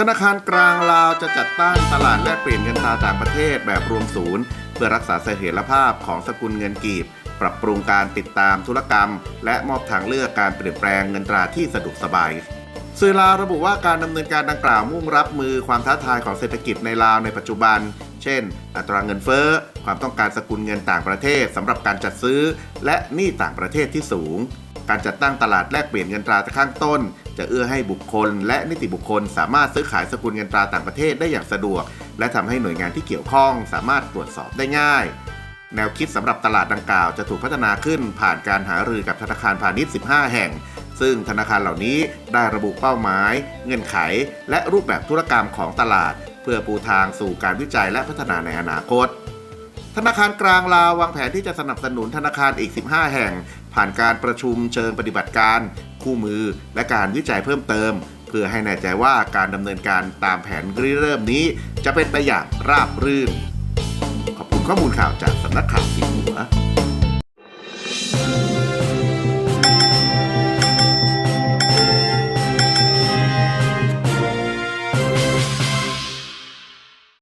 ธนาคารกลางลาวจะจัดตั้งตลาดแลกเปลี่ยนเงินตราต่างประเทศแบบรวมศูนย์ เพื่อรักษาเสถียรภาพของสกุลเงินกีบ ปรับปรุงการติดตามธุรกรรม และมอบทางเลือกการเปลี่ยนแปลงเงินตราที่สะดวกสบาย สื่อลาวระบุว่าการดำเนินการดังกล่าวมุ่งรับมือความท้าทายของเศรษฐกิจในลาวในปัจจุบัน เช่น อัตราเงินเฟ้อ ความต้องการสกุลเงินต่างประเทศสำหรับการจัดซื้อ และหนี้ต่างประเทศที่สูง การจัดตั้งตลาดแลกเปลี่ยนเงินตราข้างต้น จะเอื้อให้บุคคล และนิติบุคคล สามารถซื้อขายสกุลเงินตราต่างประเทศได้อย่างสะดวก และทำให้หน่วยงานที่เกี่ยวข้อง สามารถตรวจสอบได้ง่าย แนวคิดสำหรับตลาดดังกล่าวจะถูกพัฒนาขึ้นผ่านการหารือกับธนาคารพาณิชย์ 15 แห่ง ซึ่งธนาคารเหล่านี้ได้ระบุเป้าหมาย เงื่อนไข และรูปแบบธุรกรรมของตลาด เพื่อปูทางสู่การวิจัยและพัฒนาในอนาคต ธนาคารกลางลาววางแผนที่จะสนับสนุนธนาคารอีก 15 แห่ง ผ่านการประชุมเชิงปฏิบัติการ คู่มือ และการวิจัยเพิ่มเติม เพื่อให้แน่ใจว่าการดำเนินการตามแผนริเริ่มนี้ จะเป็นไปอย่างราบรื่น ขอบคุณข้อมูลข่าวจากสำนักข่าวสีหัว